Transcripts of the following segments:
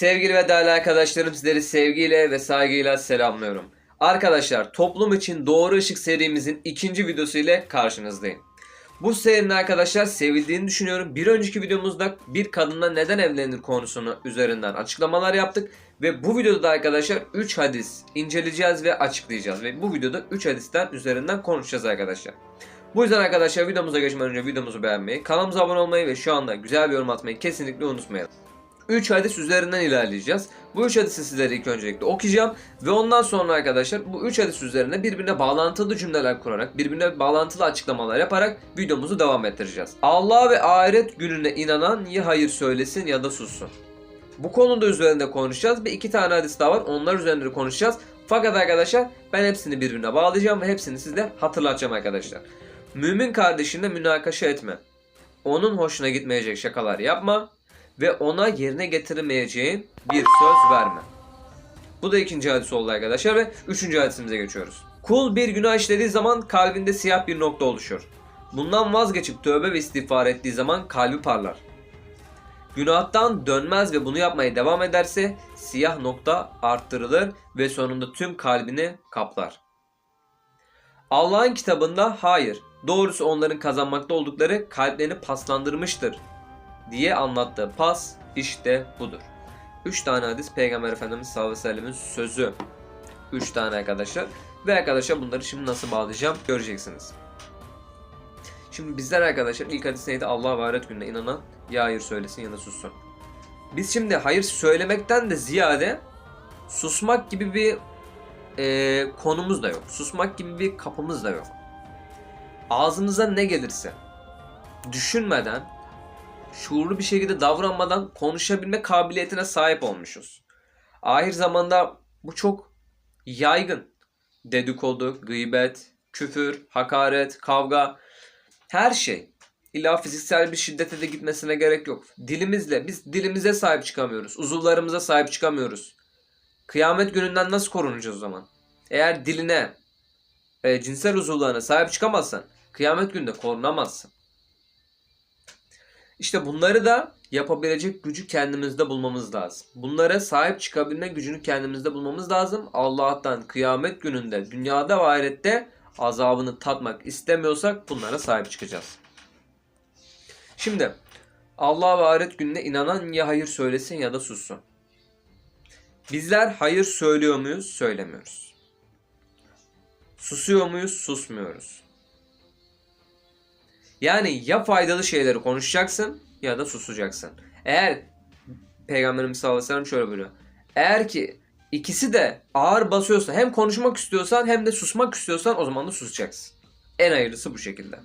Sevgili ve değerli arkadaşlarım sizleri sevgiyle ve saygıyla selamlıyorum. Arkadaşlar toplum için Doğru Işık serimizin ikinci videosu ile karşınızdayım. Bu serinin arkadaşlar sevildiğini düşünüyorum. Bir önceki videomuzda bir kadınla neden evlenir konusunu üzerinden açıklamalar yaptık. Ve bu videoda da arkadaşlar 3 hadis inceleyeceğiz ve açıklayacağız. Ve bu videoda 3 hadisten üzerinden konuşacağız arkadaşlar. Bu yüzden arkadaşlar videomuza geçmeden önce videomuzu beğenmeyi, kanalımıza abone olmayı ve şu anda güzel bir yorum atmayı kesinlikle unutmayalım. 3 hadis üzerinden ilerleyeceğiz. Bu 3 hadisi sizlere ilk öncelikle okuyacağım. Ve ondan sonra arkadaşlar bu 3 hadis üzerine birbirine bağlantılı cümleler kurarak, birbirine bağlantılı açıklamalar yaparak videomuzu devam ettireceğiz. Allah ve ahiret gününe inanan ya hayır söylesin ya da sussun. Bu konuda üzerinde konuşacağız ve iki tane hadis daha var. Onlar üzerinde konuşacağız. Fakat arkadaşlar ben hepsini birbirine bağlayacağım ve hepsini size hatırlatacağım arkadaşlar. Mümin kardeşinle münakaşa etme. Onun hoşuna gitmeyecek şakalar yapma ve ona yerine getiremeyeceğin bir söz verme. Bu da ikinci hadis oldu arkadaşlar ve üçüncü hadisimize geçiyoruz. Kul bir günah işlediği zaman kalbinde siyah bir nokta oluşur. Bundan vazgeçip tövbe ve istiğfar ettiği zaman kalbi parlar. Günahtan dönmez ve bunu yapmaya devam ederse siyah nokta arttırılır ve sonunda tüm kalbini kaplar. Allah'ın kitabında hayır, doğrusu onların kazanmakta oldukları kalplerini paslandırmıştır diye anlattığı pas işte budur. 3 tane hadis Peygamber Efendimiz sallallahu aleyhi ve sellemin sözü. 3 tane arkadaşlar. Ve arkadaşlar bunları şimdi nasıl bağlayacağım göreceksiniz. Şimdi bizler arkadaşlar ilk hadis neydi? Allah ve ahiret gününe inanan ya hayır söylesin ya da sussun. Biz şimdi hayır söylemekten de ziyade susmak gibi bir e, konumuz da yok. Susmak gibi bir kapımız da yok. Ağzımıza ne gelirse düşünmeden şuurlu bir şekilde davranmadan konuşabilme kabiliyetine sahip olmuşuz. Ahir zamanda bu çok yaygın. Dedikodu, gıybet, küfür, hakaret, kavga, her şey. İlla fiziksel bir şiddete de gitmesine gerek yok. Dilimizle, biz dilimize sahip çıkamıyoruz. Uzuvlarımıza sahip çıkamıyoruz. Kıyamet gününden nasıl korunacağız o zaman? Eğer diline, e, cinsel uzuvlarına sahip çıkamazsan, kıyamet gününde korunamazsın. İşte bunları da yapabilecek gücü kendimizde bulmamız lazım. Bunlara sahip çıkabilme gücünü kendimizde bulmamız lazım. Allah'tan kıyamet gününde, dünyada ve ahirette azabını tatmak istemiyorsak bunlara sahip çıkacağız. Şimdi Allah ve ahiret gününe inanan ya hayır söylesin ya da sussun. Bizler hayır söylüyor muyuz? Söylemiyoruz. Susuyor muyuz? Susmuyoruz. Yani ya faydalı şeyleri konuşacaksın ya da susacaksın. Eğer Peygamberimiz sallallahu aleyhi ve sellem şöyle buyuruyor. Eğer ki ikisi de ağır basıyorsa hem konuşmak istiyorsan hem de susmak istiyorsan o zaman da susacaksın. En hayırlısı bu şekilde.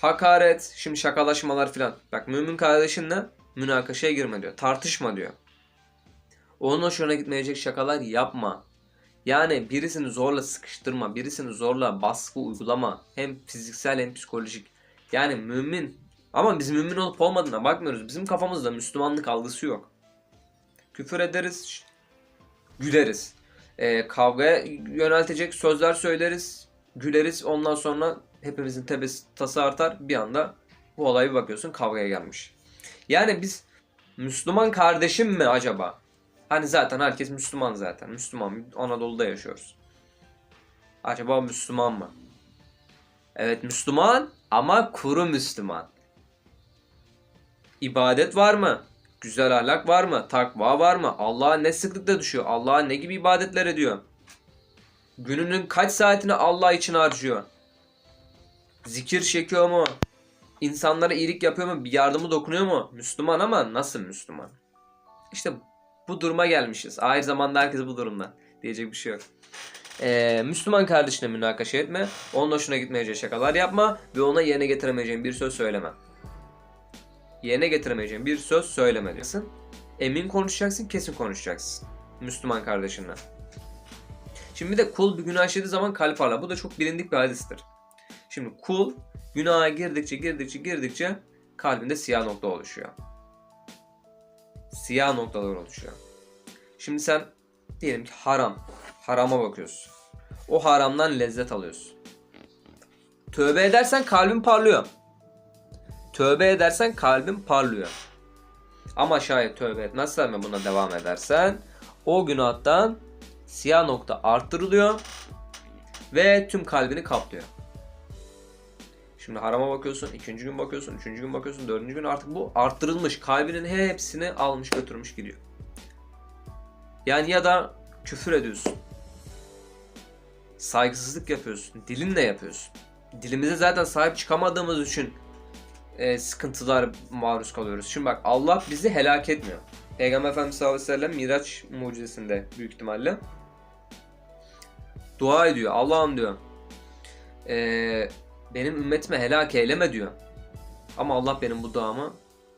Hakaret, şimdi şakalaşmalar filan. Bak mümin kardeşinle münakaşaya girme diyor. Tartışma diyor. Onun hoşuna gitmeyecek şakalar yapma. Yani birisini zorla sıkıştırma, birisini zorla baskı uygulama. Hem fiziksel hem psikolojik. Yani mümin ama biz mümin olup olmadığına bakmıyoruz. Bizim kafamızda Müslümanlık algısı yok. Küfür ederiz, güleriz. Ee, kavgaya yöneltecek sözler söyleriz, güleriz. Ondan sonra hepimizin tepesi tası artar. Bir anda bu olaya bir bakıyorsun kavgaya gelmiş. Yani biz Müslüman kardeşim mi acaba? Hani zaten herkes Müslüman zaten. Müslüman. Anadolu'da yaşıyoruz. Acaba Müslüman mı? Evet Müslüman ama kuru Müslüman. İbadet var mı? Güzel ahlak var mı? Takva var mı? Allah'a ne sıklıkla düşüyor? Allah'a ne gibi ibadetler ediyor? Gününün kaç saatini Allah için harcıyor? Zikir çekiyor mu? İnsanlara iyilik yapıyor mu? Bir yardımı dokunuyor mu? Müslüman ama nasıl Müslüman? İşte bu duruma gelmişiz. Ahir zamanda herkes bu durumda. Diyecek bir şey yok. Ee, Müslüman kardeşine münakaşa etme. Onun hoşuna gitmeyeceği şakalar yapma. Ve ona yerine getiremeyeceğin bir söz söyleme. Yerine getiremeyeceğin bir söz söyleme diyorsun. Emin konuşacaksın, kesin konuşacaksın. Müslüman kardeşinle. Şimdi bir de kul bir günah işlediği zaman kalp parlar. Bu da çok bilindik bir hadistir. Şimdi kul günaha girdikçe girdikçe girdikçe kalbinde siyah nokta oluşuyor siyah noktalar oluşuyor. Şimdi sen diyelim ki haram, harama bakıyorsun. O haramdan lezzet alıyorsun. Tövbe edersen kalbin parlıyor. Tövbe edersen kalbin parlıyor. Ama şayet tövbe etmezsen ve buna devam edersen o günahtan siyah nokta arttırılıyor ve tüm kalbini kaplıyor. Şimdi harama bakıyorsun, ikinci gün bakıyorsun, üçüncü gün bakıyorsun, dördüncü gün artık bu arttırılmış. Kalbinin hepsini almış götürmüş gidiyor. Yani ya da küfür ediyorsun. Saygısızlık yapıyorsun. Dilinle yapıyorsun. Dilimize zaten sahip çıkamadığımız için e, sıkıntılar maruz kalıyoruz. Şimdi bak Allah bizi helak etmiyor. Peygamber Efendimiz sallallahu aleyhi ve sellem Miraç mucizesinde büyük ihtimalle dua ediyor. Allah'ım diyor. E, benim ümmetime helak eyleme diyor. Ama Allah benim bu duamı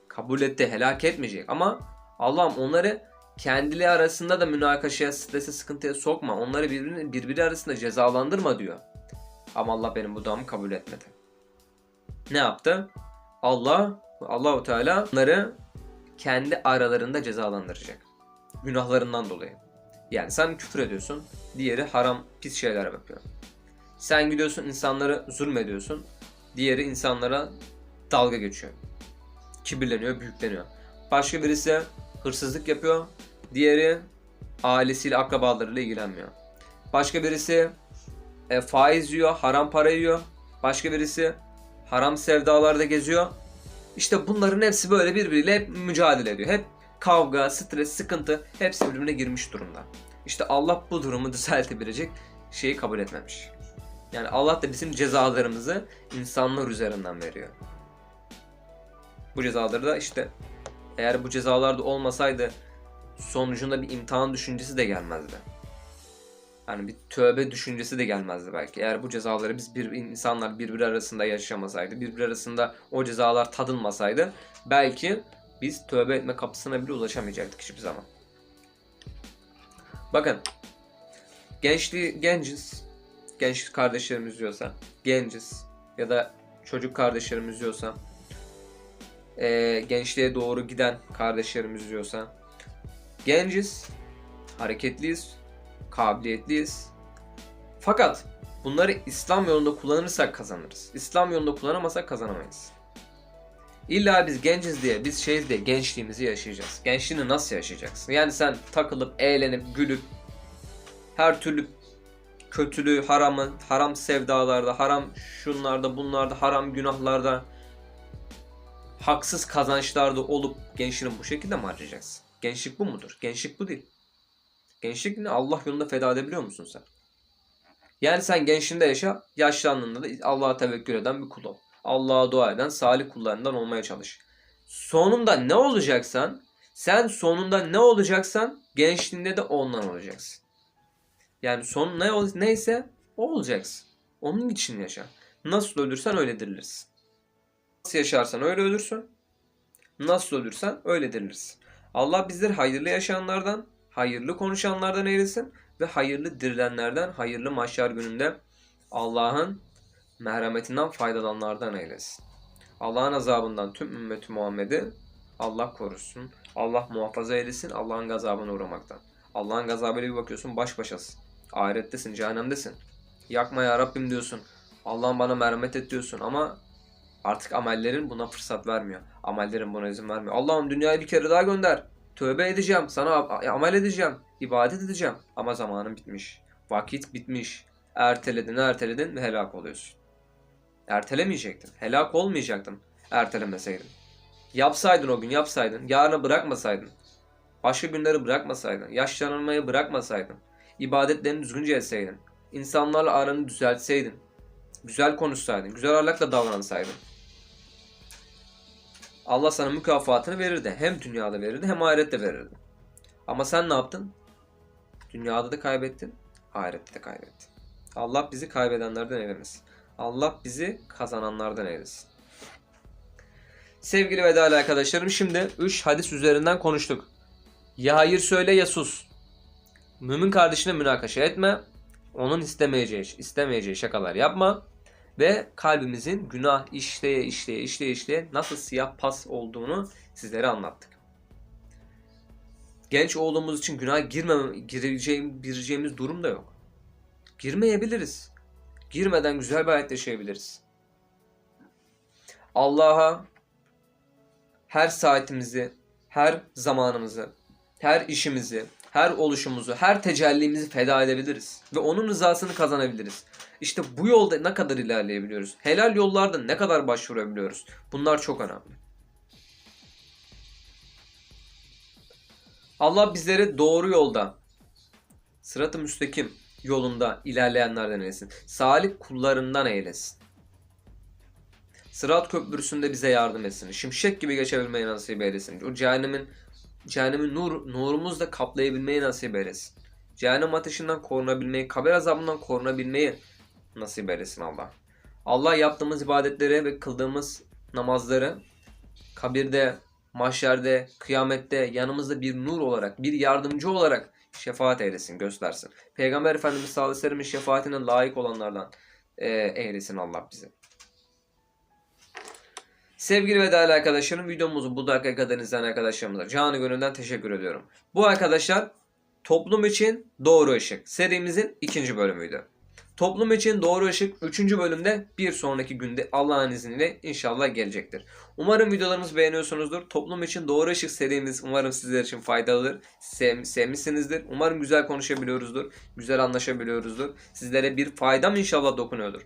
kabul etti. Helak etmeyecek. Ama Allah'ım onları kendileri arasında da münakaşaya, strese, sıkıntıya sokma. Onları birbiri, birbiri arasında cezalandırma diyor. Ama Allah benim bu duamı kabul etmedi. Ne yaptı? Allah, Allahu Teala onları kendi aralarında cezalandıracak. Günahlarından dolayı. Yani sen küfür ediyorsun, diğeri haram pis şeyler yapıyor. Sen gidiyorsun insanları zulmediyorsun, diğeri insanlara dalga geçiyor. Kibirleniyor, büyükleniyor. Başka birisi hırsızlık yapıyor, diğeri ailesiyle, akrabalarıyla ilgilenmiyor. Başka birisi e, faiz yiyor, haram para yiyor. Başka birisi haram sevdalarda geziyor. İşte bunların hepsi böyle birbiriyle hep mücadele ediyor. Hep kavga, stres, sıkıntı hepsi birbirine girmiş durumda. İşte Allah bu durumu düzeltebilecek şeyi kabul etmemiş. Yani Allah da bizim cezalarımızı insanlar üzerinden veriyor. Bu cezaları da işte eğer bu cezalar da olmasaydı sonucunda bir imtihan düşüncesi de gelmezdi. Yani bir tövbe düşüncesi de gelmezdi belki. Eğer bu cezaları biz bir insanlar birbiri arasında yaşamasaydı, birbiri arasında o cezalar tadılmasaydı belki biz tövbe etme kapısına bile ulaşamayacaktık hiçbir zaman. Bakın gençliği genciz. Genç kardeşlerimiz diyorsa genciz ya da çocuk kardeşlerimiz diyorsa e, gençliğe doğru giden kardeşlerimiz diyorsa genciz, hareketliyiz, kabiliyetliyiz. Fakat bunları İslam yolunda kullanırsak kazanırız. İslam yolunda kullanamazsak kazanamayız. İlla biz genciz diye, biz şeyiz diye gençliğimizi yaşayacağız. Gençliğini nasıl yaşayacaksın? Yani sen takılıp, eğlenip, gülüp, her türlü kötülüğü, haramı, haram sevdalarda, haram şunlarda, bunlarda, haram günahlarda, haksız kazançlarda olup gençliğini bu şekilde mi harcayacaksın? Gençlik bu mudur? Gençlik bu değil. Gençlik ne? Allah yolunda feda edebiliyor musun sen? Yani sen gençliğinde yaşa, yaşlandığında da Allah'a tevekkül eden bir kul ol. Allah'a dua eden salih kullarından olmaya çalış. Sonunda ne olacaksan, sen sonunda ne olacaksan gençliğinde de ondan olacaksın. Yani son ne neyse o olacaksın. Onun için yaşa. Nasıl ölürsen öyle dirilirsin. Nasıl yaşarsan öyle ölürsün. Nasıl ölürsen öyle dirilirsin. Allah bizleri hayırlı yaşayanlardan, hayırlı konuşanlardan eylesin ve hayırlı dirilenlerden, hayırlı mahşer gününde Allah'ın merhametinden faydalananlardan eylesin. Allah'ın azabından tüm ümmeti Muhammed'i Allah korusun. Allah muhafaza eylesin Allah'ın gazabına uğramaktan. Allah'ın gazabıyla bir bakıyorsun baş başasın. Ahirettesin, cehennemdesin. Yakma ya Rabbim diyorsun. Allah'ım bana merhamet et diyorsun ama artık amellerin buna fırsat vermiyor. Amellerin buna izin vermiyor. Allah'ım dünyayı bir kere daha gönder. Tövbe edeceğim, sana amel edeceğim, ibadet edeceğim. Ama zamanın bitmiş. Vakit bitmiş. Erteledin, erteledin ve helak oluyorsun. Ertelemeyecektin. Helak olmayacaktın ertelemeseydin. Yapsaydın o gün yapsaydın. Yarına bırakmasaydın. Başka günleri bırakmasaydın. Yaşlanmayı bırakmasaydın. İbadetlerini düzgünce etseydin. insanlarla aranı düzeltseydin. Güzel konuşsaydın. Güzel ahlakla davransaydın. Allah sana mükafatını verirdi. Hem dünyada verirdi hem ahirette verirdi. Ama sen ne yaptın? Dünyada da kaybettin. Ahirette de kaybettin. Allah bizi kaybedenlerden eylemesin. Allah bizi kazananlardan eylesin. Sevgili ve değerli arkadaşlarım şimdi 3 hadis üzerinden konuştuk. Ya hayır söyle ya sus. Mümin kardeşine münakaşa etme. Onun istemeyeceği, istemeyeceği şakalar yapma. Ve kalbimizin günah işleye işleye işleye işleye nasıl siyah pas olduğunu sizlere anlattık. Genç olduğumuz için günah girmeme, gireceğim, gireceğimiz durum da yok. Girmeyebiliriz. Girmeden güzel bir hayat yaşayabiliriz. Allah'a her saatimizi, her zamanımızı, her işimizi, her oluşumuzu, her tecellimizi feda edebiliriz. Ve onun rızasını kazanabiliriz. İşte bu yolda ne kadar ilerleyebiliyoruz? Helal yollarda ne kadar başvurabiliyoruz? Bunlar çok önemli. Allah bizleri doğru yolda, sırat-ı müstakim yolunda ilerleyenlerden eylesin. Salih kullarından eylesin. Sırat köprüsünde bize yardım etsin. Şimşek gibi geçebilmeyi nasip eylesin. O cehennemin cehennemin nur, nurumuzla kaplayabilmeyi nasip eylesin. Cehennem ateşinden korunabilmeyi, kabir azabından korunabilmeyi nasip eylesin Allah. Allah yaptığımız ibadetleri ve kıldığımız namazları kabirde, mahşerde, kıyamette yanımızda bir nur olarak, bir yardımcı olarak şefaat eylesin, göstersin. Peygamber Efendimiz sallallahu aleyhi ve sellem'in şefaatine layık olanlardan e, eylesin Allah bizi. Sevgili ve değerli arkadaşlarım videomuzu bu dakika kadar izleyen arkadaşlarımıza canı gönülden teşekkür ediyorum. Bu arkadaşlar Toplum için Doğru Işık serimizin ikinci bölümüydü. Toplum için Doğru Işık 3. bölümde bir sonraki günde Allah'ın izniyle inşallah gelecektir. Umarım videolarımızı beğeniyorsunuzdur. Toplum için Doğru Işık serimiz umarım sizler için faydalıdır. Sev, sevmişsinizdir. Umarım güzel konuşabiliyoruzdur. Güzel anlaşabiliyoruzdur. Sizlere bir faydam inşallah dokunuyordur.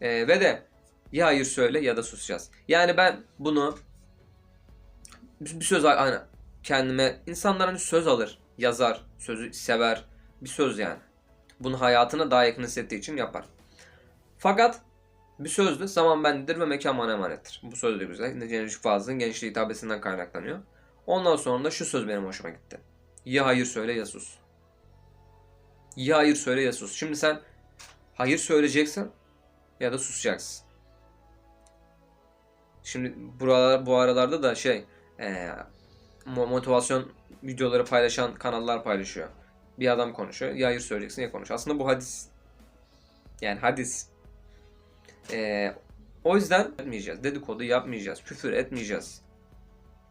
Ee, ve de ya hayır söyle ya da susacağız. Yani ben bunu bir söz hani kendime insanlar hani söz alır, yazar, sözü sever. Bir söz yani. Bunu hayatına daha yakın hissettiği için yapar. Fakat bir sözdü zaman bendedir ve mekan bana emanettir. Bu söz de güzel. Necati Fazıl'ın gençliği hitabesinden kaynaklanıyor. Ondan sonra da şu söz benim hoşuma gitti. Ya hayır söyle ya sus. Ya hayır söyle ya sus. Şimdi sen hayır söyleyeceksin ya da susacaksın. Şimdi buralar bu aralarda da şey mo- motivasyon videoları paylaşan kanallar paylaşıyor. Bir adam konuşuyor. Ya hayır söyleyeceksin ya konuş. Aslında bu hadis. Yani hadis. Eee, o yüzden etmeyeceğiz. Dedikodu yapmayacağız. Küfür etmeyeceğiz.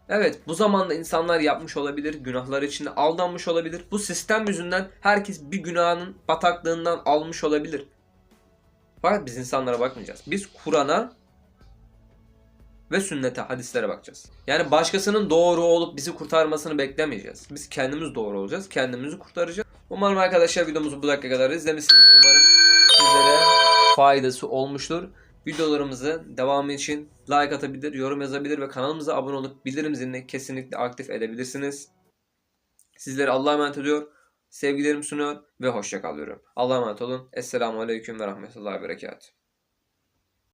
Evet bu zamanda insanlar yapmış olabilir. Günahlar içinde aldanmış olabilir. Bu sistem yüzünden herkes bir günahının bataklığından almış olabilir. Fakat biz insanlara bakmayacağız. Biz Kur'an'a ve sünnete, hadislere bakacağız. Yani başkasının doğru olup bizi kurtarmasını beklemeyeceğiz. Biz kendimiz doğru olacağız, kendimizi kurtaracağız. Umarım arkadaşlar videomuzu bu dakika kadar izlemişsinizdir. Umarım sizlere faydası olmuştur. Videolarımızı devamı için like atabilir, yorum yazabilir ve kanalımıza abone olup bildirim zilini kesinlikle aktif edebilirsiniz. Sizleri Allah'a emanet ediyor. Sevgilerimi sunuyor ve hoşça kalıyorum. Allah'a emanet olun. Esselamu Aleyküm ve Rahmetullahi Berekatuhu.